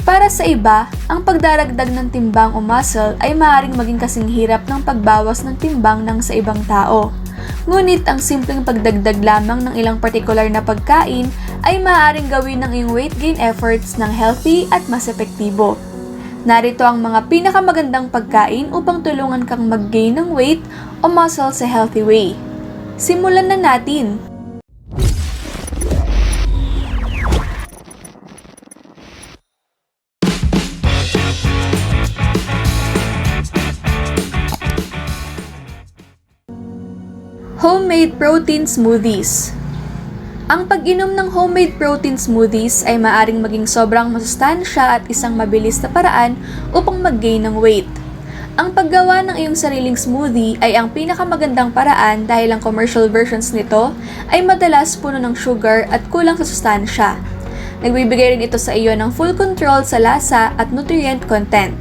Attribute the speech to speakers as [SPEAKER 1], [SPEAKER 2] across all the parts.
[SPEAKER 1] Para sa iba, ang pagdaragdag ng timbang o muscle ay maaaring maging kasing hirap ng pagbawas ng timbang ng sa ibang tao. Ngunit ang simpleng pagdagdag lamang ng ilang partikular na pagkain ay maaaring gawin ng iyong weight gain efforts ng healthy at mas epektibo. Narito ang mga pinakamagandang pagkain upang tulungan kang mag-gain ng weight o muscle sa healthy way. Simulan na natin! Homemade Protein Smoothies Ang pag-inom ng homemade protein smoothies ay maaring maging sobrang masustansya at isang mabilis na paraan upang mag-gain ng weight. Ang paggawa ng iyong sariling smoothie ay ang pinakamagandang paraan dahil ang commercial versions nito ay madalas puno ng sugar at kulang sa sustansya. Nagbibigay rin ito sa iyo ng full control sa lasa at nutrient content.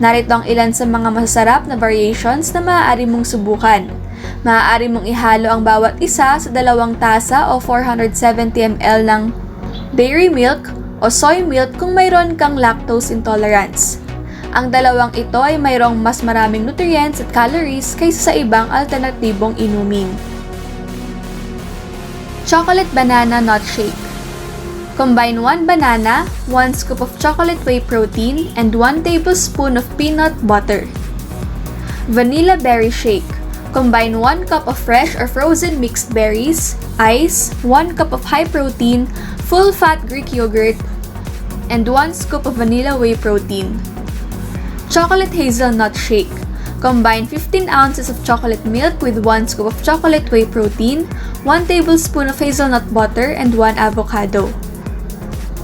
[SPEAKER 1] Narito ang ilan sa mga masasarap na variations na maaari mong subukan. Maaari mong ihalo ang bawat isa sa dalawang tasa o 470 ml ng dairy milk o soy milk kung mayroon kang lactose intolerance. Ang dalawang ito ay mayroong mas maraming nutrients at calories kaysa sa ibang alternatibong inumin. Chocolate Banana Nut Shake Combine 1 banana, 1 scoop of chocolate whey protein, and 1 tablespoon of peanut butter. Vanilla Berry Shake Combine 1 cup of fresh or frozen mixed berries, ice, 1 cup of high protein, full fat Greek yogurt, and 1 scoop of vanilla whey protein. Chocolate Hazelnut Shake. Combine 15 ounces of chocolate milk with 1 scoop of chocolate whey protein, 1 tablespoon of hazelnut butter, and 1 avocado.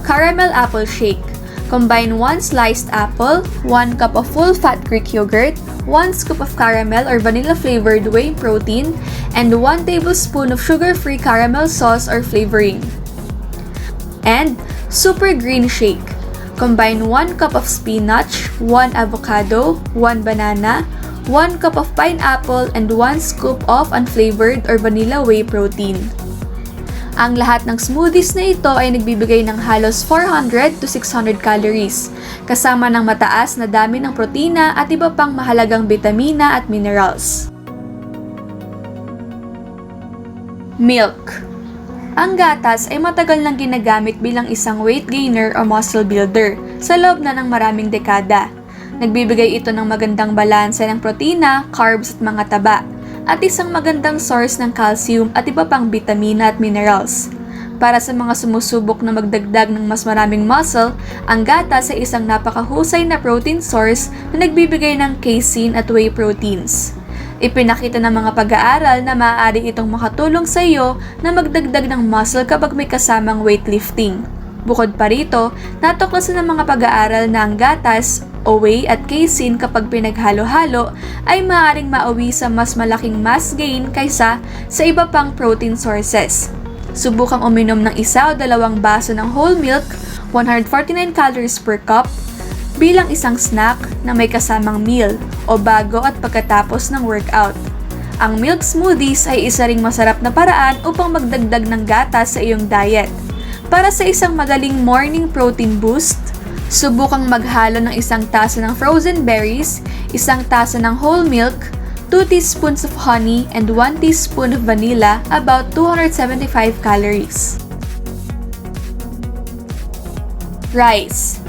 [SPEAKER 1] Caramel Apple Shake. Combine 1 sliced apple, 1 cup of full-fat Greek yogurt, 1 scoop of caramel or vanilla-flavored whey protein, and 1 tablespoon of sugar-free caramel sauce or flavoring. And Super Green Shake. Combine 1 cup of spinach, 1 avocado, 1 banana, 1 cup of pineapple, and 1 scoop of unflavored or vanilla whey protein. Ang lahat ng smoothies na ito ay nagbibigay ng halos 400 to 600 calories, kasama ng mataas na dami ng protina at iba pang mahalagang vitamina at minerals. Milk Ang gatas ay matagal nang ginagamit bilang isang weight gainer o muscle builder sa loob na ng maraming dekada. Nagbibigay ito ng magandang balanse ng protina, carbs at mga taba, at isang magandang source ng calcium at iba pang vitamina at minerals. Para sa mga sumusubok na magdagdag ng mas maraming muscle, ang gatas ay isang napakahusay na protein source na nagbibigay ng casein at whey proteins. Ipinakita ng mga pag-aaral na maaari itong makatulong sa iyo na magdagdag ng muscle kapag may kasamang weightlifting. Bukod pa rito, natuklasan ng mga pag-aaral na ang gatas whey at casein kapag pinaghalo-halo ay maaaring mauwi sa mas malaking mass gain kaysa sa iba pang protein sources. Subukang uminom ng isa o dalawang baso ng whole milk, 149 calories per cup, bilang isang snack na may kasamang meal o bago at pagkatapos ng workout. Ang milk smoothies ay isa ring masarap na paraan upang magdagdag ng gatas sa iyong diet. Para sa isang madaling morning protein boost, subukang maghalo ng isang tasa ng frozen berries, isang tasa ng whole milk, 2 teaspoons of honey, and 1 teaspoon of vanilla, about 275 calories. Rice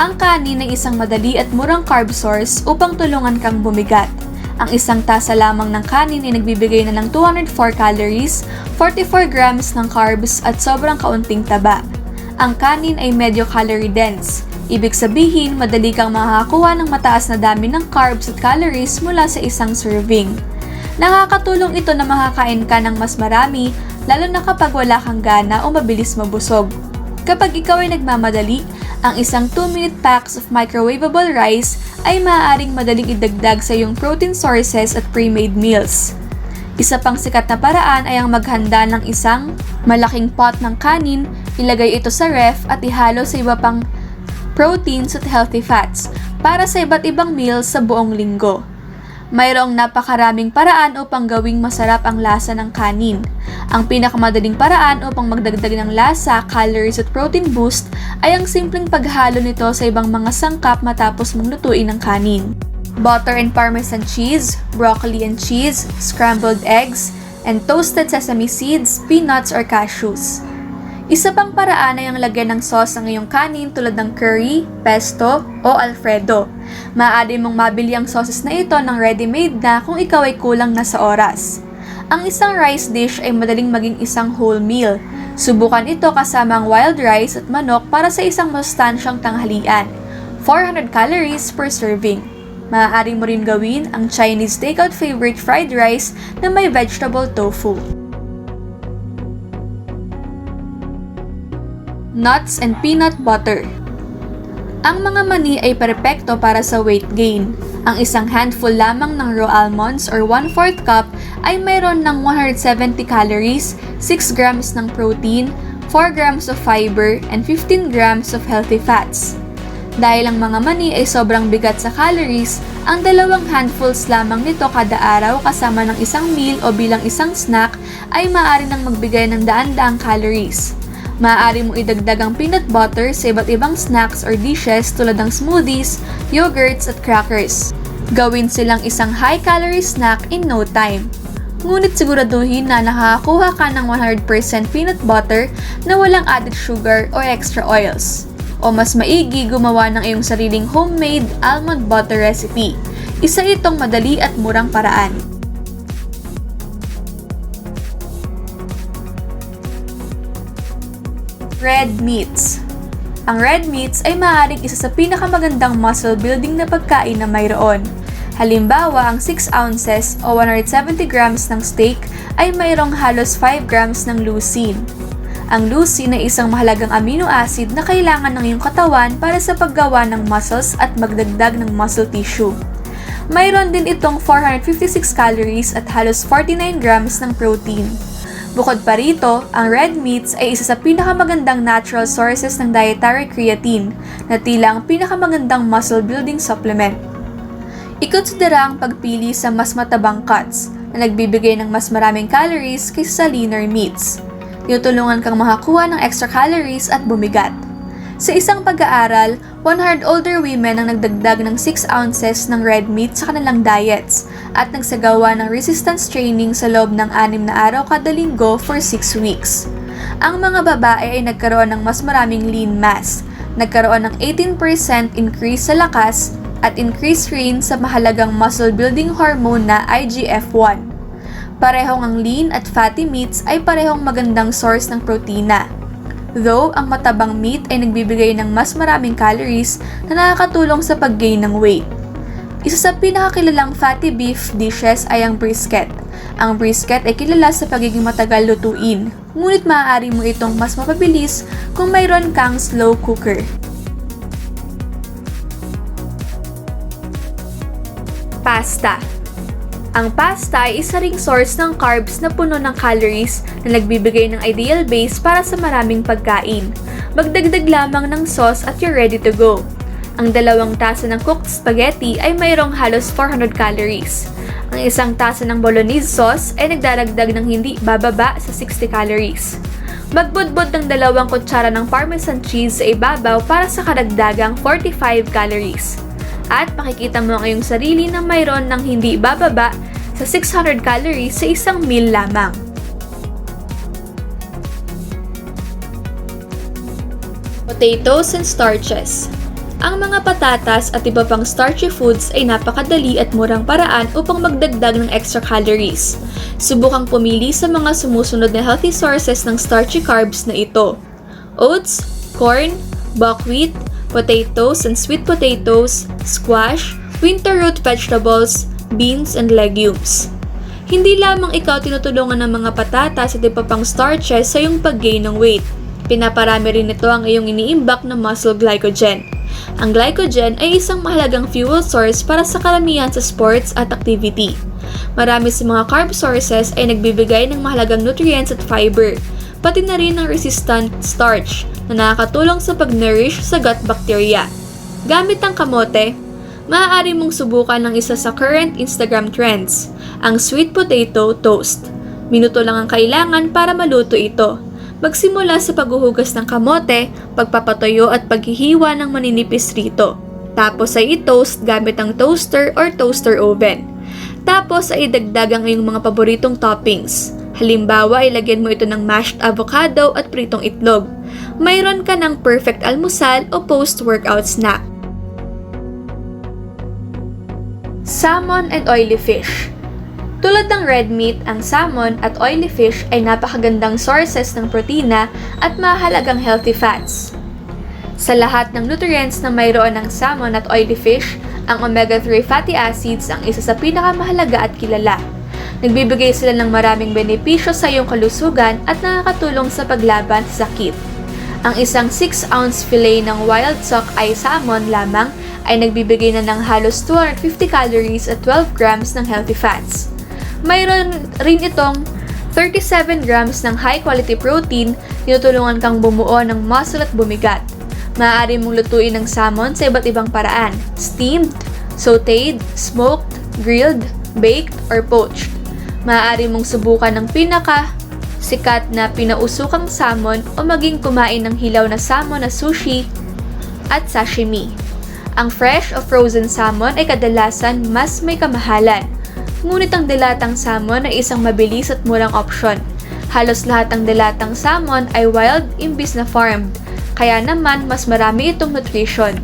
[SPEAKER 1] Ang kanin ay isang madali at murang carb source upang tulungan kang bumigat. Ang isang tasa lamang ng kanin ay nagbibigay na ng 204 calories, 44 grams ng carbs at sobrang kaunting taba. Ang kanin ay medyo calorie dense. Ibig sabihin, madali kang makakakuha ng mataas na dami ng carbs at calories mula sa isang serving. Nakakatulong ito na makakain ka ng mas marami, lalo na kapag wala kang gana o mabilis mabusog. Kapag ikaw ay nagmamadali, ang isang 2-minute packs of microwavable rice ay maaaring madaling idagdag sa iyong protein sources at pre-made meals. Isa pang sikat na paraan ay ang maghanda ng isang malaking pot ng kanin, ilagay ito sa ref at ihalo sa iba pang proteins at healthy fats para sa iba't ibang meals sa buong linggo. Mayroong napakaraming paraan upang gawing masarap ang lasa ng kanin. Ang pinakamadaling paraan upang magdagdag ng lasa, calories at protein boost ay ang simpleng paghalo nito sa ibang mga sangkap matapos mong lutuin ang kanin. Butter and parmesan cheese, broccoli and cheese, scrambled eggs, and toasted sesame seeds, peanuts or cashews. Isa pang paraan ay ang lagyan ng sauce ang iyong kanin tulad ng curry, pesto, o alfredo. Maaari mong mabili ang sauces na ito ng ready-made na kung ikaw ay kulang na sa oras. Ang isang rice dish ay madaling maging isang whole meal. Subukan ito kasama ang wild rice at manok para sa isang mastansyang tanghalian. 400 calories per serving. Maaari mo rin gawin ang Chinese takeout favorite fried rice na may vegetable tofu. Nuts and peanut butter. Ang mga mani ay perpekto para sa weight gain. Ang isang handful lamang ng raw almonds or 1/4 cup ay mayroon ng 170 calories, 6 grams ng protein, 4 grams of fiber, and 15 grams of healthy fats. Dahil ang mga mani ay sobrang bigat sa calories, ang dalawang handfuls lamang nito kada araw kasama ng isang meal o bilang isang snack ay maaari nang magbigay ng daan-daang calories. Maaari mo idagdag ang peanut butter sa iba't ibang snacks or dishes tulad ng smoothies, yogurts at crackers. Gawin silang isang high-calorie snack in no time. Ngunit siguraduhin na nakakakuha ka ng 100% peanut butter na walang added sugar or extra oils. O mas maigi gumawa ng iyong sariling homemade almond butter recipe. Isa itong madali at murang paraan. Red meats. Ang red meats ay maaaring isa sa pinakamagandang muscle building na pagkain na mayroon. Halimbawa, ang 6 ounces o 170 grams ng steak ay mayroong halos 5 grams ng leucine. Ang leucine ay isang mahalagang amino acid na kailangan ng iyong katawan para sa paggawa ng muscles at magdagdag ng muscle tissue. Mayroon din itong 456 calories at halos 49 grams ng protein. Bukod pa rito, ang red meats ay isa sa pinakamagandang natural sources ng dietary creatine na tila ang pinakamagandang muscle building supplement. Ikonsidera ang pagpili sa mas matabang cuts na nagbibigay ng mas maraming calories kaysa sa leaner meats. Tinutulungan kang makakuha ng extra calories at bumigat. Sa isang pag-aaral, 100 older women ang nagdagdag ng 6 ounces ng red meat sa kanilang diets at nagsagawa ng resistance training sa loob ng 6 na araw kada linggo for 6 weeks. Ang mga babae ay nagkaroon ng mas maraming lean mass, nagkaroon ng 18% increase sa lakas at increase rin sa mahalagang muscle building hormone na IGF-1. Parehong ang lean at fatty meats ay parehong magandang source ng protina. Though, ang matabang meat ay nagbibigay ng mas maraming calories na nakakatulong sa pag-gain ng weight. Isa sa pinakakilalang fatty beef dishes ay ang brisket. Ang brisket ay kilala sa pagiging matagal lutuin, ngunit maaari mo itong mas mapabilis kung mayroon kang slow cooker. Pasta ang pasta ay isa ring source ng carbs na puno ng calories na nagbibigay ng ideal base para sa maraming pagkain. Magdagdag lamang ng sauce at you're ready to go. Ang dalawang tasa ng cooked spaghetti ay mayroong halos 400 calories. Ang isang tasa ng bolognese sauce ay nagdaragdag ng hindi bababa sa 60 calories. Magbudbud ng dalawang kutsara ng parmesan cheese sa ibabaw para sa karagdagang 45 calories at makikita mo ang iyong sarili na mayroon ng hindi bababa sa 600 calories sa isang meal lamang. Potatoes and starches ang mga patatas at iba pang starchy foods ay napakadali at murang paraan upang magdagdag ng extra calories. Subukang pumili sa mga sumusunod na healthy sources ng starchy carbs na ito. Oats, corn, buckwheat, potatoes and sweet potatoes, squash, winter root vegetables, beans, and legumes. Hindi lamang ikaw tinutulungan ng mga patatas at iba pang starches sa iyong pag-gain ng weight. Pinaparami rin nito ang iyong iniimbak na muscle glycogen. Ang glycogen ay isang mahalagang fuel source para sa karamihan sa sports at activity. Marami sa mga carb sources ay nagbibigay ng mahalagang nutrients at fiber, pati na rin ng resistant starch na nakakatulong sa pag-nourish sa gut bacteria. Gamit ang kamote, maaari mong subukan ng isa sa current Instagram trends, ang sweet potato toast. Minuto lang ang kailangan para maluto ito. Magsimula sa paghuhugas ng kamote, pagpapatuyo at paghihiwa ng maninipis rito. Tapos ay i-toast gamit ang toaster or toaster oven. Tapos ay idagdag ang iyong mga paboritong toppings. Halimbawa, ilagyan mo ito ng mashed avocado at pritong itlog. Mayroon ka ng perfect almusal o post-workout snack. Salmon and oily fish. Tulad ng red meat, ang salmon at oily fish ay napakagandang sources ng protina at mahalagang healthy fats. Sa lahat ng nutrients na mayroon ng salmon at oily fish, ang omega-3 fatty acids ang isa sa pinakamahalaga at kilala. Nagbibigay sila ng maraming benepisyo sa iyong kalusugan at nakakatulong sa paglaban sa sakit. Ang isang 6-ounce fillet ng wild sockeye salmon lamang ay nagbibigay na ng halos 250 calories at 12 grams ng healthy fats. Mayroon rin itong 37 grams ng high-quality protein, tinutulungan kang bumuo ng muscle at bumigat. Maaari mong lutuin ng salmon sa iba't ibang paraan, steamed, sauteed, smoked, grilled, baked, or poached. Maaari mong subukan ng pinaka sikat na pinausukang salmon o maging kumain ng hilaw na salmon na sushi at sashimi. Ang fresh o frozen salmon ay kadalasan mas may kamahalan. Ngunit ang dilatang salmon ay isang mabilis at murang opsyon. Halos lahat ng dilatang salmon ay wild imbis na farmed, kaya naman mas marami itong nutrition.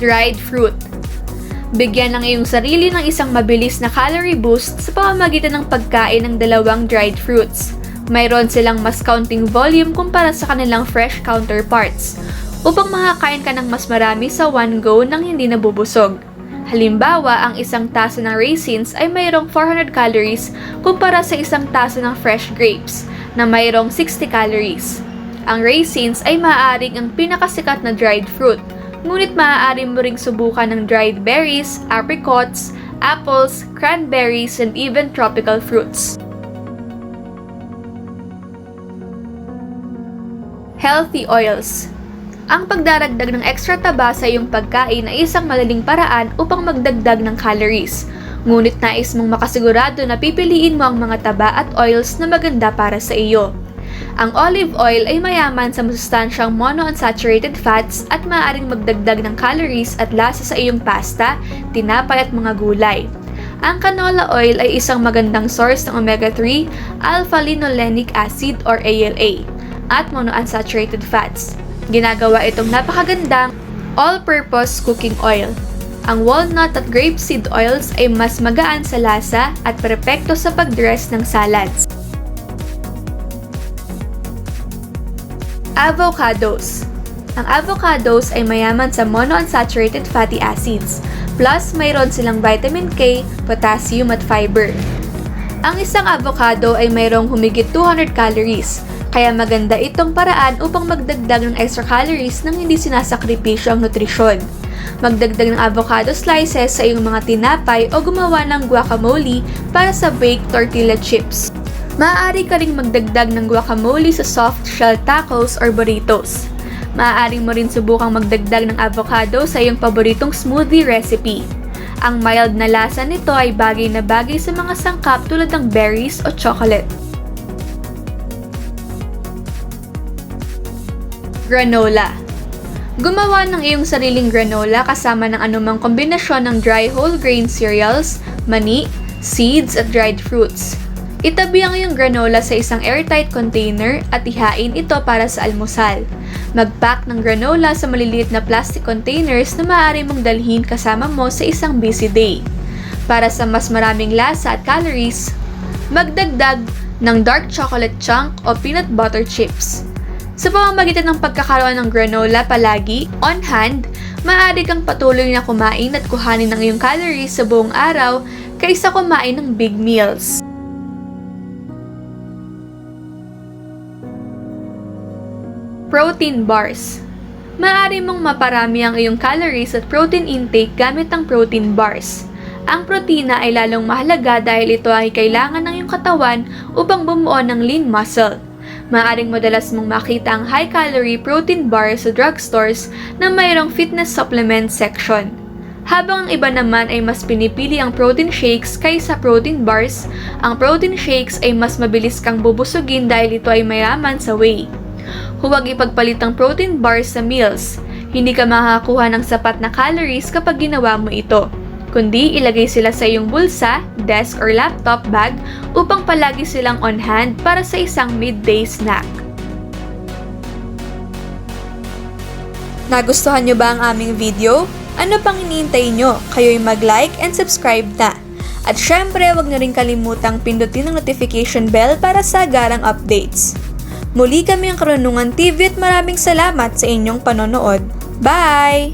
[SPEAKER 1] Dried fruit Bigyan ng iyong sarili ng isang mabilis na calorie boost sa pamamagitan ng pagkain ng dalawang dried fruits. Mayroon silang mas counting volume kumpara sa kanilang fresh counterparts upang makakain ka ng mas marami sa one go nang hindi nabubusog. Halimbawa, ang isang tasa ng raisins ay mayroong 400 calories kumpara sa isang tasa ng fresh grapes na mayroong 60 calories. Ang raisins ay maaaring ang pinakasikat na dried fruit, ngunit maaari mo ring subukan ng dried berries, apricots, apples, cranberries, and even tropical fruits. Healthy oils ang pagdaragdag ng extra taba sa iyong pagkain ay isang madaling paraan upang magdagdag ng calories. Ngunit nais mong makasigurado na pipiliin mo ang mga taba at oils na maganda para sa iyo. Ang olive oil ay mayaman sa masustansyang monounsaturated fats at maaaring magdagdag ng calories at lasa sa iyong pasta, tinapay at mga gulay. Ang canola oil ay isang magandang source ng omega-3, alpha-linolenic acid or ALA, at monounsaturated fats. Ginagawa itong napakagandang all-purpose cooking oil. Ang walnut at grapeseed oils ay mas magaan sa lasa at perpekto sa pag-dress ng salads. Avocados Ang avocados ay mayaman sa monounsaturated fatty acids, plus mayroon silang vitamin K, potassium at fiber. Ang isang avocado ay mayroong humigit 200 calories, kaya maganda itong paraan upang magdagdag ng extra calories nang hindi sinasakripisyo ang nutrisyon. Magdagdag ng avocado slices sa iyong mga tinapay o gumawa ng guacamole para sa baked tortilla chips. Maaari ka ring magdagdag ng guacamole sa soft shell tacos or burritos. Maaari mo rin subukang magdagdag ng avocado sa iyong paboritong smoothie recipe. Ang mild na lasa nito ay bagay na bagay sa mga sangkap tulad ng berries o chocolate. Granola Gumawa ng iyong sariling granola kasama ng anumang kombinasyon ng dry whole grain cereals, mani, seeds at dried fruits. Itabi ang iyong granola sa isang airtight container at ihain ito para sa almusal. Mag-pack ng granola sa maliliit na plastic containers na maaari mong dalhin kasama mo sa isang busy day. Para sa mas maraming lasa at calories, magdagdag ng dark chocolate chunk o peanut butter chips. Sa pamamagitan ng pagkakaroon ng granola palagi, on hand, maaari kang patuloy na kumain at kuhanin ng iyong calories sa buong araw kaysa kumain ng big meals. Protein bars. Maaari mong maparami ang iyong calories at protein intake gamit ang protein bars. Ang protina ay lalong mahalaga dahil ito ay kailangan ng iyong katawan upang bumuo ng lean muscle. Maaring madalas mong makita ang high-calorie protein bar sa drugstores na mayroong fitness supplement section. Habang ang iba naman ay mas pinipili ang protein shakes kaysa protein bars, ang protein shakes ay mas mabilis kang bubusugin dahil ito ay mayaman sa whey. Huwag ipagpalit ang protein bars sa meals. Hindi ka makakakuha ng sapat na calories kapag ginawa mo ito. Kundi ilagay sila sa iyong bulsa, desk or laptop bag upang palagi silang on hand para sa isang midday snack. Nagustuhan nyo ba ang aming video? Ano pang iniintay nyo? Kayo'y mag-like and subscribe na. At syempre, huwag nyo rin kalimutang pindutin ang notification bell para sa agarang updates. Muli kami ang Karunungan TV at maraming salamat sa inyong panonood. Bye!